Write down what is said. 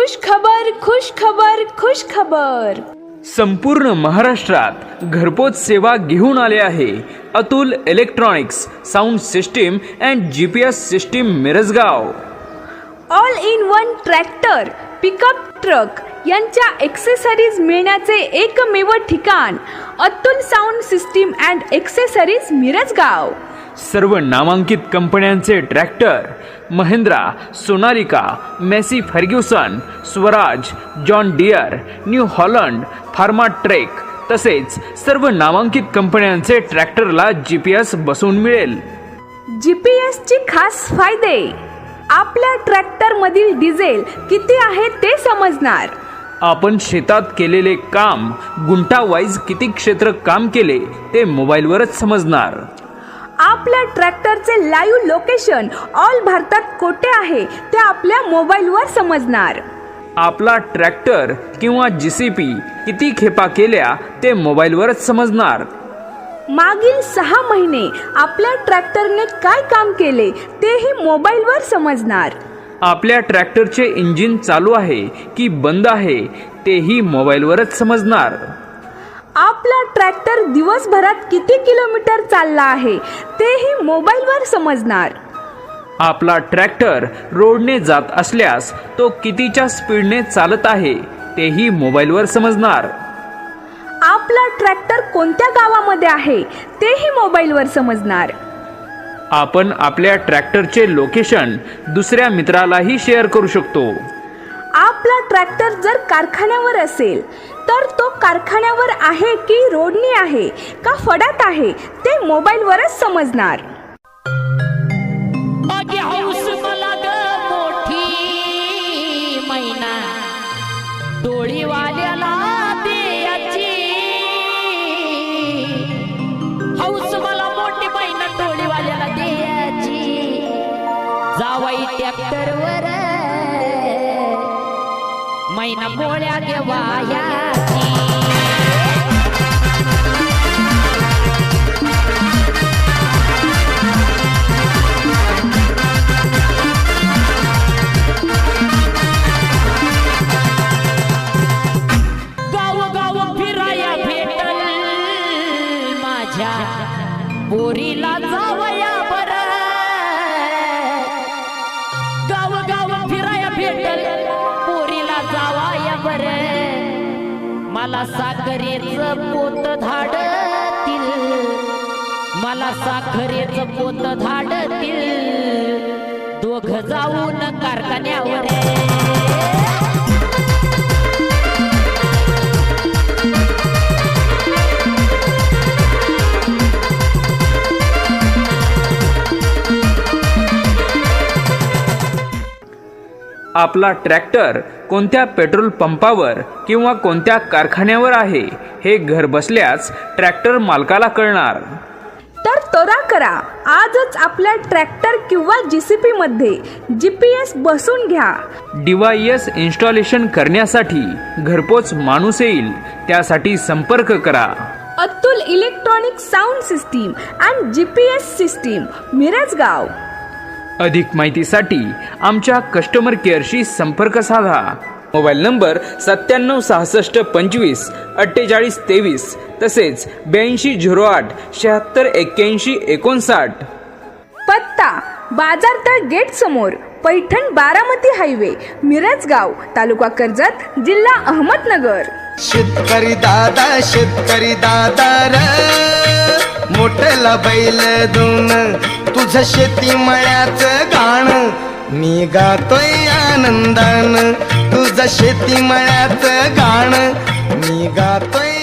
खुश खबर खुश खबर खुश खबर. संपूर्ण महाराष्ट्रात घरपोच सेवा घेऊन आले आहे. Atul electronics sound system and G P S system Mirajgaon. All in one tractor pickup truck यांच्या एक्सेसरीज मिळण्याचे एकमेव ठिकाण Atul sound system and accessories Mirajgaon. सर्व नामांकित कंपन्यांचे tractor Mahindra Sonalika Massey Ferguson Swaraj John Deere New Holland Farmtrac तसेच सर्व नामांकित कंपन्यांचे ट्रॅक्टरला जी पी एस बसवून मिळेल. जी पी एसची खास फायदे. आपल्या ट्रॅक्टरमधील डिझेल किती आहे ते समजणार. आपण शेतात केलेले काम गुंटा वाईज किती क्षेत्र काम केले ते मोबाईलवरच समजणार. आपल्या ट्रॅक्टरचे लाईव्ह लोकेशन ऑल भारतात कोठे आहे ते आपल्या मोबाईलवर समजणार. आपला ट्रॅक्टर किंवा जीसीपी किती खेपा केल्या ते मोबाईलवरच समजणार. मागील सहा महिने आपल्या ट्रॅक्टरने काय काम केले तेही मोबाईलवर समजणार. आपल्या ट्रॅक्टरचे इंजिन चालू आहे की बंद आहे तेही मोबाईलवरच समजणार. आपला ट्रॅक्टर दिवसभरात किती किलोमीटर चालला आहे तेही मोबाईलवर समजणार. आपला ट्रॅक्टर रोडने जात असल्यास तो कितीच्या स्पीडने चालत आहे तेही मोबाईलवर समजणार. आपला ट्रॅक्टर कोणत्या गावामध्ये आहे तेही मोबाईलवर समजणार. आपण आपल्या ट्रॅक्टरचे लोकेशन दुसऱ्या मित्रालाही शेअर करू शकतो. आपला ट्रॅक्टर जर कारखान्यावर असेल तर तो कारखान्यावर आहे की रोडनी आहे का फडात आहे ते मोबाईलवरच समजणार. माझी हौस मैना पोळ्या देवाया पोरीला जा. बर मला साखरेचं पोत धाडतील. मला साखरेचं पोत धाडतील. दोघ जाऊन कारखान्यावर. आपला ट्रॅक्टर कोणत्या पेट्रोल पंपावर किंवा कोणत्या कारखान्यावर आहे हे घर बसल्याच ट्रॅक्टर मालकाला कळणार. तर त्वरा करा आजच आपल्या ट्रॅक्टर किंवा जीसीपी मध्ये जीपीएस बसून घ्या. डिवायस इन्स्टॉलेशन करण्यासाठी घरपोच माणूस येईल त्यासाठी संपर्क करा. Atul electronic sound system and GPS system Mirajgaon. अधिक माहितीसाठी आमच्या कस्टमर केअरशी संपर्क साधा. मोबाईल नंबर सत्त्याण्णव सहासष्ट पंचवीस अठ्ठेचाळीस तेवीस तसेच ब्याऐंशी झिरो आठ शहात्तर एक्क्याऐंशी एकोणसाठ. पत्ता बाजारतळ गेट समोर पैठण बारामती हायवे मिरजगाव तालुका कर्जत जिल्हा अहमदनगर. शेतकरी दादा शेतकरी दादा र. मोठला बैल दोन तुझं शेती मळ्याचं गाण. मी गातोय आनंदान तुझं शेती मळ्याचं गाण. मी गातोय